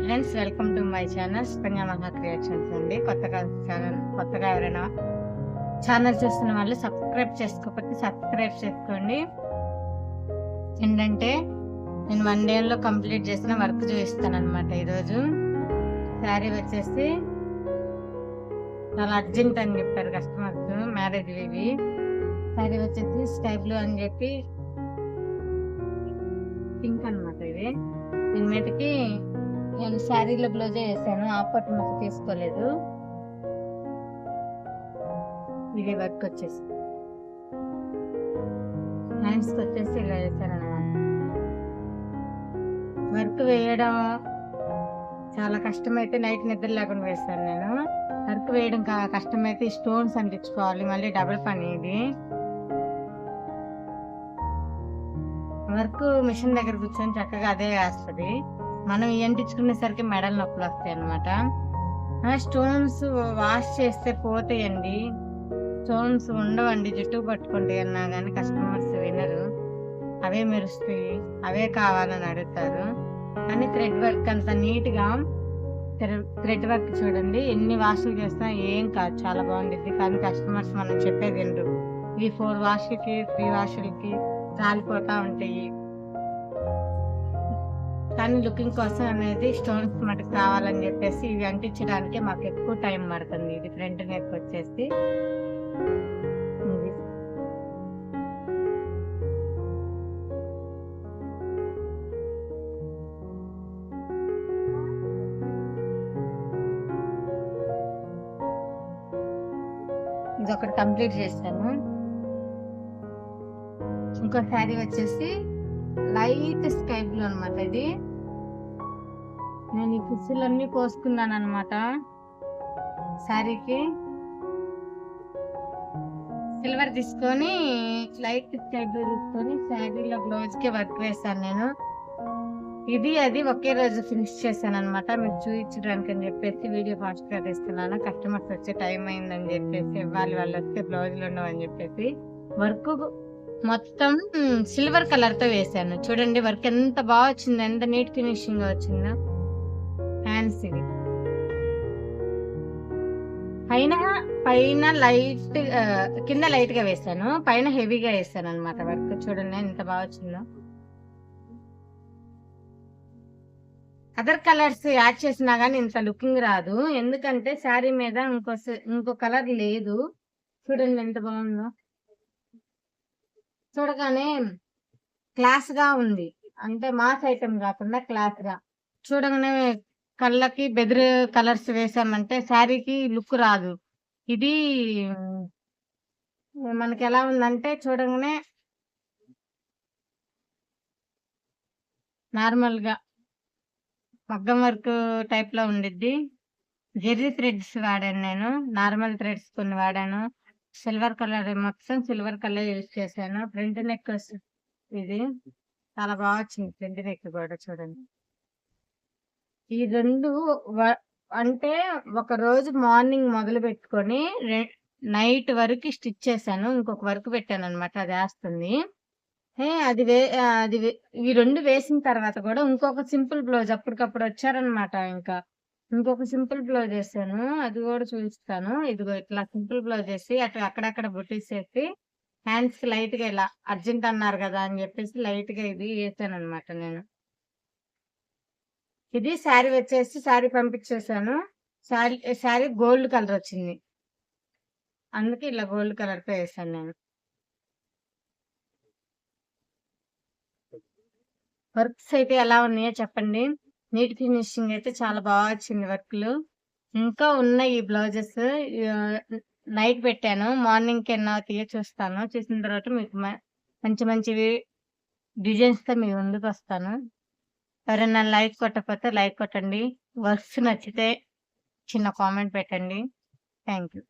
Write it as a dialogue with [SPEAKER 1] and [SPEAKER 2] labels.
[SPEAKER 1] Friends welcome to my channel Spanya Maha creations అండి. కొత్తగా channel కొత్తగా ఎవరైనా ఛానల్ చూస్తున్న వాళ్ళు సబ్స్క్రైబ్ చేసుకోకపోతే సబ్స్క్రైబ్ చేసుకోండి. ఏంటంటే నేను వన్ డేలో కంప్లీట్ చేసిన వర్క్ చూపిస్తాను అనమాట ఈరోజు. శారీ వచ్చేసి చాలా అర్జెంట్ అని చెప్పారు కస్టమర్స్ మ్యారేజ్ ఇవి శారీ వచ్చేసి స్కై బ్లూ అని చెప్పి పింక్ అనమాట ఇది. నేను మీదకి నేను శారీలో బ్లౌజే వేసాను. ఆపట్ మాకు తీసుకోలేదు. ఇది వర్క్ వచ్చేసి హ్యాండ్స్కి వచ్చేసి ఇలా వేసాను వర్క్ వేయడం చాలా కష్టమైతే నైట్ నిద్ర లేకుండా వేస్తాను నేను. వర్క్ వేయడం కా- కష్టమైతే స్టోన్స్ అంటించుకోవాలి. మళ్ళీ డబుల్ పని ఇది. వర్క్ మిషన్ దగ్గర కూర్చొని చక్కగా అదే వేస్తుంది. మనం ఎంటించుకునేసరికి మెడల్ నొప్పులు వస్తాయి అనమాట స్టోన్స్ వాష్ చేస్తే పోతాయండి. స్టోన్స్ ఉండవండి జుట్టు పట్టుకుంటే అన్నా కానీ కస్టమర్స్ వినరు. అవే మెరుస్తాయి అవే కావాలని అడుగుతారు. కానీ థ్రెడ్ వర్క్ అంత నీట్గా థ్రెడ్ వర్క్ చూడండి ఎన్ని వాషులు చేసినా ఏం కాదు చాలా బాగుండిద్ది. కానీ కస్టమర్స్ మనం చెప్పేది వినరు. ఈ ఫోర్ వాష్లకి త్రీ వాషులకి రాలిపోతూ ఉంటాయి. కానీ లుకింగ్ కోసం అనేది స్టోన్స్ మనకు కావాలని చెప్పేసి ఇవి అంటించడానికి మాకు ఎక్కువ టైం పడుతుంది. ఇది ఫ్రంట్ నెక్ వచ్చేసి. ఇది. ఇది ఒకటి కంప్లీట్ చేశాను. ఇంకో శారీ వచ్చేసి లైట్ స్కై బ్లూ అనమాట ఇది. నేను ఈ కుర్చీలన్నీ కోసుకున్నాను అనమాట శారీకి సిల్వర్ తీసుకొని లైట్ స్కై తీసుకొని శారీలో బ్లౌజ్కి వర్క్ వేసాను నేను. ఇది అది ఒకే రోజు ఫినిష్ చేశాను అనమాట మీకు చూపించడానికి అని చెప్పేసి వీడియో ఫాస్ట్గా తీస్తున్నాను కస్టమర్స్ వచ్చే టైం అయిందని చెప్పేసి ఇవ్వాలి వాళ్ళు వస్తే బ్లౌజులు ఉండవని చెప్పేసి వర్క్ మొత్తం సిల్వర్ కలర్తో వేసాను చూడండి వర్క్ ఎంత బాగా వచ్చిందో ఎంత నీట్ ఫినిషింగ్ వచ్చిందో. హ్యాండ్స్ ఇవి పైన పైన లైట్ కింద లైట్గా వేసాను పైన హెవీగా వేసాను అనమాట వర్క్ చూడండి ఎంత బాగా వచ్చిందో. అదర్ కలర్స్ యాడ్ చేసినా గానీ ఇంత లుకింగ్ రాదు. ఎందుకంటే శారీ మీద ఇంకో ఇంకో కలర్ లేదు. చూడండి ఎంత బాగుందో. చూడగానే క్లాస్గా ఉంది. అంటే మాస్ ఐటమ్ కాకుండా క్లాస్గా. చూడగానే కళ్ళకి బెదిరి కలర్స్ వేసామంటే శారీకి లుక్ రాదు. ఇది మనకి ఎలా ఉందంటే చూడగానే నార్మల్గా మగ్గం వర్క్ టైప్లో ఉండిద్ది. జెర్రీ థ్రెడ్స్ వాడాను నేను. నార్మల్ థ్రెడ్స్ కొన్ని వాడాను. సిల్వర్ కలర్ మొత్తం సిల్వర్ కలర్ యూజ్ చేశాను. ఫ్రంట్ నెక్ ఇది చాలా బాగా వచ్చింది. ఫ్రంట్ నెక్ కూడా చూడండి. ఈ రెండు వ- అంటే ఒక రోజు మార్నింగ్ మొదలు పెట్టుకొని నైట్ వరకు స్టిచ్ చేశాను. ఇంకొక వర్క్ పెట్టాను అనమాట అది వేస్తుంది. అది వే అది వే- ఈ రెండు వేసిన తర్వాత కూడా ఇంకొక సింపుల్ బ్లౌజ్ అప్పటికప్పుడు వచ్చారనమాట ఇంకా. ఇంకొక సింపుల్ బ్లౌజ్ వేసాను అది కూడా చూపిస్తాను. ఇదిగో ఇట్లా సింపుల్ బ్లౌజ్ వేసి అట్లా అక్కడక్కడ బుట్టీస్ వేసి హ్యాండ్స్ లైట్గా ఇలా అర్జెంట్ అన్నారు కదా అని చెప్పేసి లైట్గా ఇది వేసాను అనమాట నేను. ఇది శారీ వచ్చేసి శారీ పంపించేసాను. శారీ శారీ గోల్డ్ కలర్ వచ్చింది. అందుకే ఇలా గోల్డ్ కలర్తో వేసాను నేను. వర్క్స్ అయితే ఎలా ఉన్నాయో చెప్పండి. నీట్ ఫినిషింగ్ అయితే చాలా బాగా వచ్చింది వర్క్లు. ఇంకా ఉన్నాయి ఈ బ్లౌజెస్. నైట్ పెట్టాను. మార్నింగ్ కింద తీయ చూస్తాను. చూసిన తర్వాత మీకు మ- మంచి మంచివి డిజైన్స్తో మీ ముందుకు వస్తాను. ఎవరైనా లైక్ కొట్టకపోతే లైక్ కొట్టండి. వర్క్స్ నచ్చితే చిన్న కామెంట్ పెట్టండి. Thank you